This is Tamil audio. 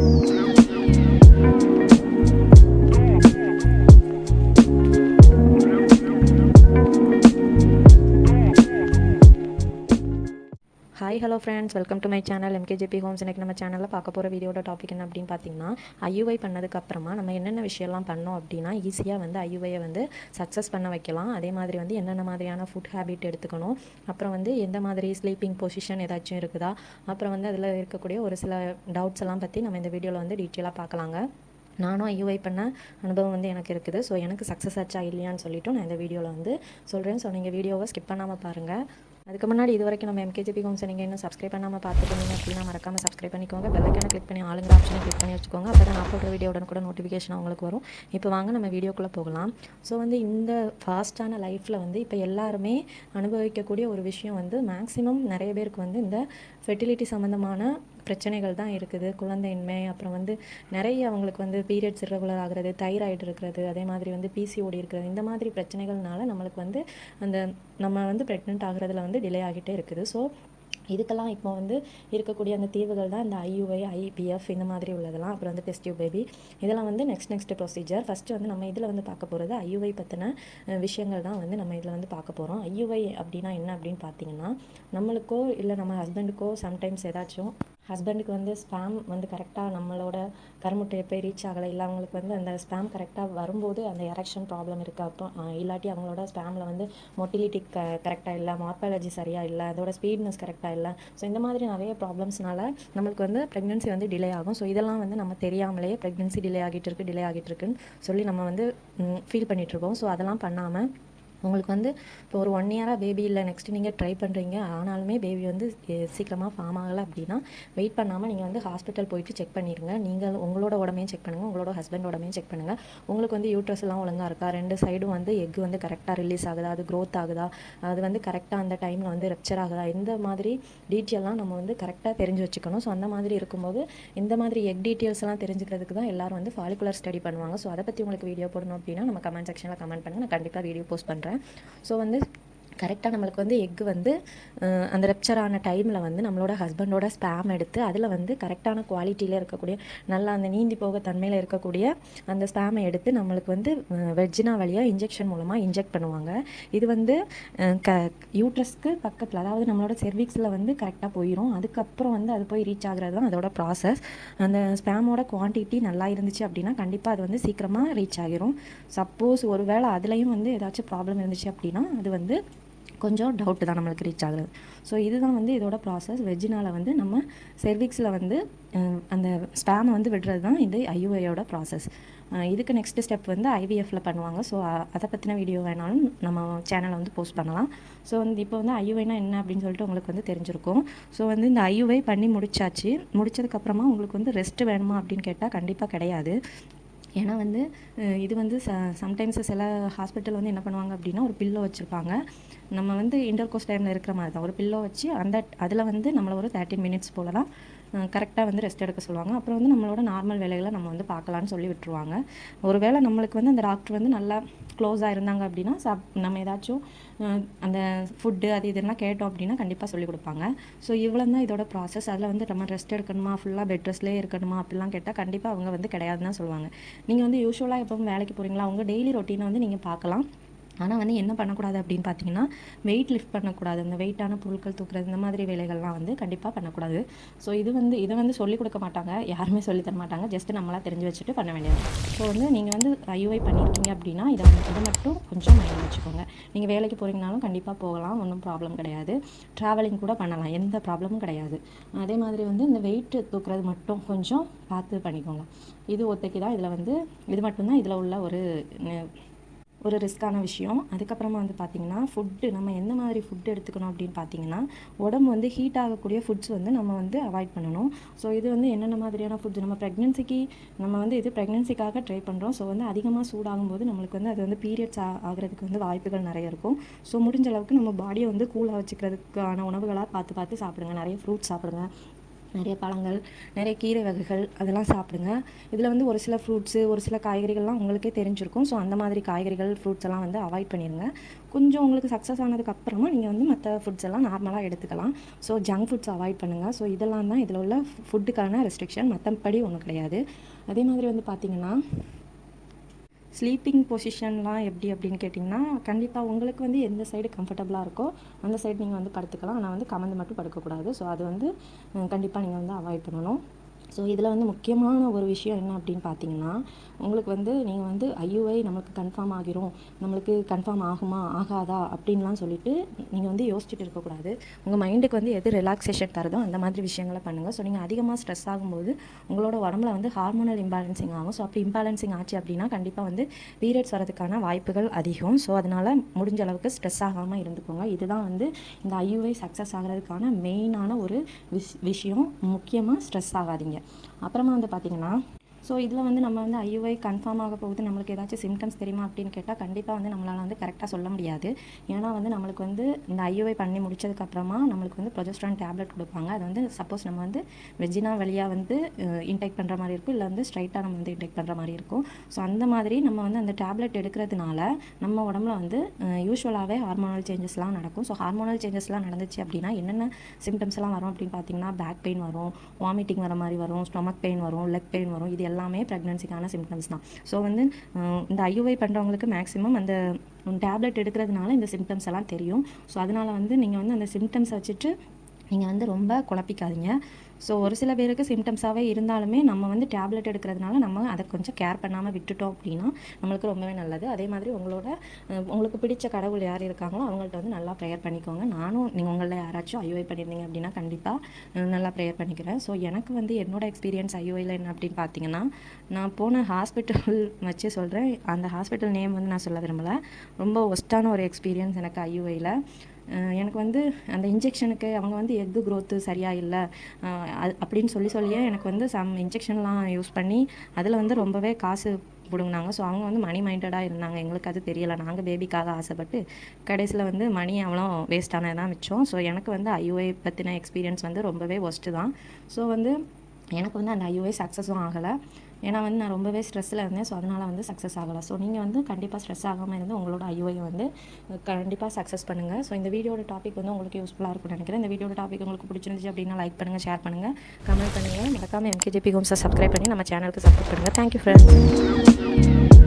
Thank you. Hi hello friends welcome to my channel MKGB homes எனக்கு நம்ம சேனலில் பார்க்க போகிற வீடியோட டாபிக் என்ன அப்படின்னு பார்த்தீங்கன்னா ஐயுஐ பண்ணதுக்கு அப்புறமா நம்ம என்னென்ன விஷயம்லாம் பண்ணோம் அப்படின்னா ஈஸியாக வந்து ஐயுஐயை வந்து சக்ஸஸ் பண்ண வைக்கலாம். அதே மாதிரி வந்து என்னென்ன மாதிரியான ஃபுட் ஹேபிட் எடுத்துக்கணும். அப்புறம் வந்து எந்த மாதிரி ஸ்லீப்பிங் பொசிஷன் ஏதாச்சும் இருக்குதா? அப்புறம் வந்து அதில் இருக்கக்கூடிய ஒரு சில டவுட்ஸ் எல்லாம் பற்றி நம்ம இந்த வீடியோவில் வந்து டீட்டெயிலாக பார்க்கலாங்க. நானும் ஐயுஐ பண்ண அனுபவம் வந்து எனக்கு இருக்குது. ஸோ எனக்கு சக்ஸஸ் ஆச்சா இல்லையான்னு சொல்லிவிட்டு நான் இந்த வீடியோவில் வந்து சொல்கிறேன் ஸோ நீங்கள் வீடியோவை ஸ்கிப் பண்ணாமல் பாருங்கள் அதுக்கு முன்னாடி இது வரைக்கும் நம்ம எம்கேஜிபி ஹோம்ஸை நீங்கள் இன்னும் சப்ஸ்கிரைப் பண்ணாமல் பார்த்துருந்தீங்க அப்படின்னா மறக்காமல் சப்ஸ்கிரைப் பண்ணிக்கோங்க. பெல்லைக்கான கிளிக் பண்ணி ஆளுங்கிற ஆப்ஷனை கிளிக் பண்ணி வச்சுக்கோங்க. அப்போ தான் நான் போடுற வீடியோட கூட நோட்டிஃபிகேஷன் அவங்களுக்கு வரும். இப்போ வாங்க நம்ம வீடியோக்குள்ளே போகலாம். ஸோ வந்து இந்த ஃபாஸ்ட்டான லைஃப்பில் வந்து இப்போ எல்லாருமே அனுபவிக்கக்கூடிய ஒரு விஷயம் வந்து மேக்ஸிமம் நிறைய பேருக்கு வந்து இந்த ஃபெர்டிலிட்டி சம்மந்தமான பிரச்சனைகள் தான் இருக்குது. குழந்தையின்மை அப்புறம் வந்து நிறைய அவங்களுக்கு வந்து பீரியட்ஸ் irregular ஆகிறது தைராய்டு இருக்கிறது அதே மாதிரி வந்து பிசிஓடி இருக்கிறது. இந்த மாதிரி பிரச்சனைகள்னால நம்மளுக்கு வந்து அந்த நம்ம வந்து ப்ரெக்னென்ட் ஆகிறதுல வந்து டிலே ஆகிட்டே இருக்குது. ஸோ இதுக்கெல்லாம் இப்போ வந்து இருக்கக்கூடிய அந்த தீர்வுகள் தான் இந்த ஐயுஐ ஐபிஎஃப் இந்த மாதிரி உள்ளதெல்லாம். அப்புறம் வந்து டெஸ்ட் பேபி இதெல்லாம் வந்து நெக்ஸ்ட் நெக்ஸ்ட் ப்ரொசீஜர் ஃபஸ்ட்டு வந்து நம்ம இதில் வந்து பார்க்க போகிறது ஐயுஐ பற்றின விஷயங்கள் தான் வந்து நம்ம இதில் வந்து பார்க்க போகிறோம் ஐயுஐ அப்படின்னா என்ன அப்படின்னு பார்த்தீங்கன்னா நம்மளுக்கோ இல்லை நம்ம ஹஸ்பண்டுக்கோ சம்டைம்ஸ் ஏதாச்சும் ஹஸ்பண்டுக்கு வந்து ஸ்பேம் வந்து கரெக்டாக நம்மளோட கருமுட்டையை போய் ரீச் ஆகலை. இல்லை அவங்களுக்கு வந்து அந்த ஸ்பேம் கரெக்டாக வரும்போது அந்த எரெக்ஷன் ப்ராப்ளம் இருக்குது அப்போ இல்லாட்டி அவங்களோட ஸ்பேமில் வந்து மொட்டிலிட்டி க கரெக்டாக இல்லை மார்பாலஜி சரியாக இல்லை அதோட ஸ்பீட்னஸ் கரெக்டாக இல்லை. ஸோ இந்த மாதிரி நிறைய ப்ராப்ளம்ஸ்னால நம்மளுக்கு வந்து ப்ரெக்னென்சி வந்து டிலே ஆகும். ஸோ இதெல்லாம் வந்து நம்ம தெரியாமலேயே ப்ரெக்னென்சி டிலே ஆகிட்டு இருக்கு டிலே ஆகிட்டு இருக்குன்னு சொல்லி நம்ம வந்து ஃபீல் பண்ணிகிட்ருக்கோம் ஸோ அதெல்லாம் பண்ணாமல் உங்களுக்கு வந்து இப்போ ஒரு ஒன் இயராக பேபி இல்லை நெக்ஸ்ட் நீங்கள் ட்ரை பண்ணுறீங்க ஆனாலுமே பேபி வந்து சீக்கிரமாக ஃபார்ம் ஆகலை அப்படின்னா வெயிட் பண்ணாமல் நீங்கள் வந்து ஹாஸ்பிட்டல் போயிட்டு செக் பண்ணிடுங்க நீங்கள் உங்களோட உடம்பையும் செக் பண்ணுங்கள் உங்களோட ஹஸ்பண்ட் உடம்பையும் செக் பண்ணுங்கள் உங்களுக்கு வந்து யூட்ரஸ் எல்லாம் ஒழுங்காக இருக்கா? ரெண்டு சைடும் வந்து எக் வந்து கரெக்டாக ரிலீஸ் ஆகுதா? அது க்ரோத் ஆகுதா? அது வந்து கரெக்டாக அந்த டைமில் வந்து ரெப்சர் ஆகுதா? இந்த மாதிரி டீட்டெயிலாம் நம்ம வந்து கரெக்டாக தெரிஞ்சு வச்சுக்கணும். ஸோ அந்த மாதிரி இருக்கும்போது இந்த மாதிரி எக் டீட்டெயில்ஸ் எல்லாம் தெரிஞ்சுக்கிறதுக்கு தான் எல்லோரும் வந்து ஃபாலிகுலர் ஸ்டடி பண்ணுவாங்க. ஸோ அதை பற்றி உங்களுக்கு வீடியோ போடணும் அப்படின்னா நம்ம கமெண்ட் செக்ஷனில் கமெண்ட் பண்ணுங்கள் நான் கண்டிப்பாக வீடியோ போஸ்ட் பண்ணுறேன் ஸோ வந்து கரெக்டாக நம்மளுக்கு வந்து எக் வந்து அந்த ரெப்சர் ஆன டைமில் வந்து நம்மளோட ஹஸ்பண்டோட ஸ்பேம் எடுத்து அதில் வந்து கரெக்டான குவாலிட்டியில் இருக்கக்கூடிய நல்லா அந்த நீந்தி போக தன்மையில் இருக்கக்கூடிய அந்த ஸ்பேமை எடுத்து நம்மளுக்கு வந்து வெஜ்ஜினா வழியாக இன்ஜெக்ஷன் மூலமாக இன்ஜெக்ட் பண்ணுவாங்க. இது வந்து க யூட்ரஸ்க்கு பக்கத்தில் அதாவது நம்மளோட செர்விக்ஸில் வந்து கரெக்டாக போயிடும் அதுக்கப்புறம் வந்து அது போய் ரீச் ஆகிறது தான் அதோட ப்ராசஸ் அந்த ஸ்பேமோட குவான்டிட்டி நல்லா இருந்துச்சு அப்படின்னா கண்டிப்பாக அது வந்து சீக்கிரமாக ரீச் ஆகிரும் சப்போஸ் ஒருவேளை அதுலேயும் வந்து ஏதாச்சும் ப்ராப்ளம் இருந்துச்சு அப்படின்னா அது வந்து கொஞ்சம் டவுட்டு தான் நம்மளுக்கு ரீச் ஆகுறது. ஸோ இதுதான் வந்து இதோட ப்ராசஸ் வெஜ்ஜினால் வந்து நம்ம செர்விக்ஸில் வந்து அந்த ஸ்பேமை வந்து விடுறது தான் இது ஐயுஐயோட ப்ராசஸ் இதுக்கு நெக்ஸ்ட் ஸ்டெப் வந்து ஐவிஎஃப்பில் பண்ணுவாங்க. ஸோ அதை பற்றின வீடியோ வேணாலும் நம்ம சேனலை வந்து போஸ்ட் பண்ணலாம். ஸோ வந்து இப்போ வந்து ஐயுவைனா என்ன அப்படின்னு சொல்லிட்டு உங்களுக்கு வந்து தெரிஞ்சிருக்கும். ஸோ வந்து இந்த ஐயுவை பண்ணி முடிச்சாச்சு. முடிச்சதுக்கப்புறமா உங்களுக்கு வந்து ரெஸ்ட் வேணுமா அப்படின்னு கேட்டால் கண்டிப்பாக கிடையாது. ஏன்னா வந்து இது வந்து ச சம்டைம்ஸ் சில ஹாஸ்பிட்டல் வந்து என்ன பண்ணுவாங்க அப்படின்னா ஒரு பில்லோ வச்சுருப்பாங்க. நம்ம வந்து இன்டர் கோர்ஸ் டைமில் இருக்கிற மாதிரி தான் ஒரு பில்லோ வச்சு அந்த அதில் வந்து நம்மளை ஒரு தேர்ட்டின் மினிட்ஸ் போல தான் கரெக்டாக வந்து ரெஸ்ட் எடுக்க சொல்லுவாங்க. அப்புறம் வந்து நம்மளோட நார்மல் வேலைகளை நம்ம வந்து பார்க்கலான்னு சொல்லி விட்டுருவாங்க. ஒருவேளை நம்மளுக்கு வந்து அந்த டாக்டர் வந்து நல்லா க்ளோஸாக இருந்தாங்க அப்படின்னா சாப் நம்ம ஏதாச்சும் அந்த ஃபுட்டு அது இதெல்லாம் கேட்டோம் அப்படின்னா கண்டிப்பாக சொல்லிக் கொடுப்பாங்க. ஸோ இவ்வளோ தான் இதோட ப்ராசஸ் அதில் வந்து நம்ம ரெஸ்ட் எடுக்கணுமா? ஃபுல்லாக பெட் ரெஸ்ட்லேயே இருக்கணுமா? அப்படிலாம் கேட்டால் கண்டிப்பாக அவங்க வந்து கிடையாதுன்னு தான் சொல்லுவாங்க. நீங்கள் வந்து யூஸ்வலாக எப்பவும் வேலைக்கு போகிறீங்களா அவங்க டெய்லி ரொட்டீனை வந்து நீங்கள் பார்க்கலாம். ஆனால் வந்து என்ன பண்ணக்கூடாது அப்படின்னு பார்த்தீங்கன்னா வெயிட் லிஃப்ட் பண்ணக்கூடாது. அந்த வெயிட்டான பொருட்கள் தூக்குறது இந்த மாதிரி வேலைகள்லாம் வந்து கண்டிப்பாக பண்ணக்கூடாது. ஸோ இது வந்து இதை வந்து சொல்லிக் கொடுக்க மாட்டாங்க. யாருமே சொல்லித் தர மாட்டாங்க. ஜஸ்ட் நம்மளாக தெரிஞ்சு வச்சுட்டு பண்ண வேண்டியது ஸோ வந்து நீங்கள் வந்து ஐயுஐ பண்ணியிருக்கீங்க அப்படின்னா இதை வந்து இதை மட்டும் கொஞ்சம் மைண்ட் வச்சுக்கோங்க. நீங்கள் வேலைக்கு போகிறீங்கனாலும் கண்டிப்பாக போகலாம். ஒன்றும் ப்ராப்ளம் கிடையாது. ட்ராவலிங் கூட பண்ணலாம். எந்த ப்ராப்ளமும் கிடையாது. அதே மாதிரி வந்து இந்த வெயிட் தூக்குறது மட்டும் கொஞ்சம் பார்த்து பண்ணிக்கோங்க. இது ஒத்தைக்கு தான் இதில் வந்து இது மட்டும்தான் இதில் உள்ள ஒரு ஒரு ரிஸ்க்கான விஷயம். அதுக்கப்புறமா வந்து பார்த்திங்கன்னா ஃபுட்டு நம்ம எந்த மாதிரி ஃபுட் எடுத்துக்கணும் அப்படின்னு பார்த்தீங்கன்னா உடம்பு வந்து ஹீட் ஆகக்கூடிய ஃபுட்ஸ் வந்து நம்ம வந்து அவாய்ட் பண்ணணும். ஸோ இது வந்து என்னென்ன மாதிரியான ஃபுட்ஸ் நம்ம ப்ரெக்னென்சிக்கு நம்ம வந்து இது ப்ரெக்னென்சிக்காக ட்ரை பண்ணுறோம் ஸோ வந்து அதிகமாக சூடாகும் போது நம்மளுக்கு வந்து அது வந்து பீரியட்ஸ் ஆகிறதுக்கு வந்து வாய்ப்புகள் நிறைய இருக்கும். ஸோ முடிஞ்ச அளவுக்கு நம்ம பாடியை வந்து கூலாக வச்சுக்கிறதுக்கான உணவுகளாக பார்த்து பார்த்து சாப்பிடுங்க. நிறைய ஃப்ரூட்ஸ் சாப்பிடுங்க. நிறைய பழங்கள் நிறைய கீரை வகைகள் அதெல்லாம் சாப்பிடுங்க. இதில் வந்து ஒரு சில ஃப்ரூட்ஸு ஒரு சில காய்கறிகள்லாம் உங்களுக்கே தெரிஞ்சிருக்கும். ஸோ அந்த மாதிரி காய்கறிகள் ஃப்ரூட்ஸ் எல்லாம் வந்து அவாய்ட் பண்ணிடுங்க கொஞ்சம் உங்களுக்கு சக்ஸஸ் ஆனதுக்கு அப்புறமா நீங்கள் வந்து மற்ற ஃபுட்ஸ் எல்லாம் நார்மலாக எடுத்துக்கலாம். ஸோ ஜங்க் ஃபுட்ஸ் அவாய்ட் பண்ணுங்கள் ஸோ இதெல்லாம் தான் இதில் உள்ள ஃபுட்டுக்கான ரெஸ்ட்ரிக்ஷன் மற்றபடி ஒன்றும் கிடையாது. அதே மாதிரி வந்து பார்த்திங்கன்னா ஸ்லீப்பிங் பொசிஷன்லாம் எப்படி அப்படின்னு கேட்டிங்கன்னா கண்டிப்பாக உங்களுக்கு வந்து எந்த சைடு கம்ஃபர்டபுளாக இருக்கோ அந்த சைடு நீங்கள் வந்து படுத்துக்கலாம். ஆனால் வந்து கமந்து மட்டும் படுக்கக்கூடாது. ஸோ அது வந்து கண்டிப்பாக நீங்கள் வந்து அவாய்ட் பண்ணணும். ஸோ இதில் வந்து முக்கியமான ஒரு விஷயம் என்ன அப்படின்னு பார்த்தீங்கன்னா உங்களுக்கு வந்து நீங்கள் வந்து ஐயுஐ நம்மளுக்கு கன்ஃபார்ம் ஆகிரும். நம்மளுக்கு கன்ஃபார்ம் ஆகுமா? ஆகாதா? அப்படின்லாம் சொல்லிட்டு நீங்கள் வந்து யோசிச்சுட்டு இருக்கக்கூடாது உங்கள் மைண்டுக்கு வந்து எது ரிலாக்ஸேஷன் தருதோ அந்த மாதிரி விஷயங்களை பண்ணுங்கள் ஸோ நீங்கள் அதிகமாக ஸ்ட்ரெஸ் ஆகும்போது உங்களோட உடம்புல வந்து ஹார்மோனல் இம்பேலன்சிங் ஆகும். ஸோ அப்படி இம்பேலன்சிங் ஆச்சு அப்படின்னா கண்டிப்பாக வந்து பீரியட்ஸ் வரதுக்கான வாய்ப்புகள் அதிகம். ஸோ அதனால் முடிஞ்ச அளவுக்கு ஸ்ட்ரெஸ் ஆகாமல் இருந்துக்கோங்க. இதுதான் வந்து இந்த ஐயுஐ சக்ஸஸ் ஆகிறதுக்கான மெயினான ஒரு விஷ் விஷயம். முக்கியமாக ஸ்ட்ரெஸ் ஆகாதீங்க. அப்புறமா வந்து பார்த்திங்கன்னா ஸோ இதில் வந்து நம்ம வந்து ஐயுஐ கன்ஃபார்ம் ஆக போகுது. நம்மளுக்கு ஏதாச்சும் சிம்டம்ஸ் தெரியுமா அப்படின்னு கேட்டால் கண்டிப்பாக வந்து நம்மளால் வந்து கரெக்டாக சொல்ல முடியாது. ஏன்னா வந்து நம்மளுக்கு வந்து இந்த ஐயுஐ பண்ணி முடிச்சதுக்கப்புறமா நம்மளுக்கு வந்து ப்ரொஜெஸ்ட்ரான் டேப்லெட் கொடுப்பாங்க. அது வந்து சப்போஸ் நம்ம வந்து வெஜினா வழியாக வந்து இன்டேக் பண்ணுற மாதிரி இருக்கும். இல்லை வந்து ஸ்ட்ரைட்டாக நம்ம வந்து இன்டேக் பண்ணுற மாதிரி இருக்கும். ஸோ அந்த மாதிரி நம்ம வந்து அந்த டேப்லெட் எடுக்கிறதுனால நம்ம உடம்புல வந்து யூஸ்வலாகவே ஹார்மோனல் சேஞ்சஸ்லாம் நடக்கும். ஸோ ஹார்மோனல் சேஞ்சஸ்லாம் நடந்துச்சு அப்படின்னா என்னென்ன சிம்டம்ஸ்லாம் வரும் அப்படின்னு பார்த்தீங்கன்னா பேக் பெயின் வரும் வாமிட்டிங் வர மாதிரி வரும் ஸ்டொமக் பெயின் வரும் லெக் பெயின் வரும். இது எல்லாமே எல்லாமே ப்ரெக்னன்சிக்கான சிம்டம்ஸ் தான். ஸோ வந்து இந்த ஐயுஐ பண்ணுறவங்களுக்கு மேக்ஸிமம் அந்த டேப்லெட் எடுக்கிறதுனால இந்த சிம்டம்ஸ் எல்லாம் தெரியும். ஸோ அதனால் வந்து நீங்கள் வந்து அந்த சிம்டம்ஸ் வச்சுட்டு நீங்கள் வந்து ரொம்ப குழப்பிக்காதீங்க. ஸோ ஒரு சில பேருக்கு சிம்டம்ஸாகவே இருந்தாலுமே நம்ம வந்து டேப்லெட் எடுக்கிறதுனால நம்ம அதை கொஞ்சம் கேர் பண்ணாமல் விட்டுட்டோம் அப்படின்னா நம்மளுக்கு ரொம்பவே நல்லது. அதே மாதிரி உங்களோட உங்களுக்கு பிடிச்ச கடவுள் யார் இருக்காங்களோ அவங்கள்ட்ட வந்து நல்லா ப்ரேயர் பண்ணிக்கோங்க. நானும் நீங்கள் உங்களில் யாராச்சும் ஐயோஐ பண்ணியிருந்தீங்க அப்படின்னா கண்டிப்பாக நல்லா ப்ரேயர் பண்ணிக்கிறேன். ஸோ எனக்கு வந்து என்னோடய எக்ஸ்பீரியன்ஸ் ஐயோஐயில் என்ன அப்படின்னு பார்த்தீங்கன்னா நான் போன ஹாஸ்பிட்டல் வச்சு சொல்கிறேன் அந்த ஹாஸ்பிட்டல் நேம் வந்து நான் சொல்ல விரும்பலை. ரொம்ப ஒஸ்ட்டான ஒரு எக்ஸ்பீரியன்ஸ் எனக்கு ஐயுஐயில் எனக்கு வந்து அந்த இன்ஜெக்ஷனுக்கு அவங்க வந்து எக்கு க்ரோத்து சரியாக இல்லை. அது அப்படின்னு சொல்லி சொல்லியே எனக்கு வந்து சம் இன்ஜெக்ஷன்லாம் யூஸ் பண்ணி அதில் வந்து ரொம்பவே காசு பிடுங்கினாங்க. ஸோ அவங்க வந்து மணி மைண்டடாக இருந்தாங்க. எங்களுக்கு அது தெரியலை. நாங்கள் பேபிக்காக ஆசைப்பட்டு கடைசியில் வந்து மணி அவ்வளோ வேஸ்ட் ஆனதான் மிச்சம். ஸோ எனக்கு வந்து ஐஓஐ பற்றின எக்ஸ்பீரியன்ஸ் வந்து ரொம்பவே ஒஸ்ட்டு தான். ஸோ வந்து எனக்கு வந்து அந்த ஐஓஏ சக்ஸஸும் ஆகலை. ஏன்னா வந்து நான் ரொம்பவே ஸ்ட்ரெஸ்ஸில் இருந்தேன். ஸோ அதனால் வந்து சக்ஸஸ் ஆகலை. ஸோ நீங்கள் வந்து கண்டிப்பாக ஸ்ட்ரெஸ் ஆகாமல் இருந்து உங்களோட ஐஓஐ வந்து கண்டிப்பாக சக்ஸஸ் பண்ணுங்கள் ஸோ இந்த வீடியோட டாபிக் வந்து உங்களுக்கு யூஸ்ஃபுல்லாக இருக்கும்னு நினைக்கிறேன். இந்த வீடியோட டாபிக் உங்களுக்கு பிடிச்சிருந்துச்சு அப்படின்னா லைக் பண்ணுங்கள் ஷேர் பண்ணுங்கள் கமெண்ட் பண்ணுங்கள் மறக்காமல் எம்கேஜிபி ஹோம்ஸை சப்ஸ்கிரைப் பண்ணி நம்ம சேனலுக்கு சப்போர்ட் பண்ணுங்கள் தேங்க்யூ ஃப்ரெண்ட்ஸ்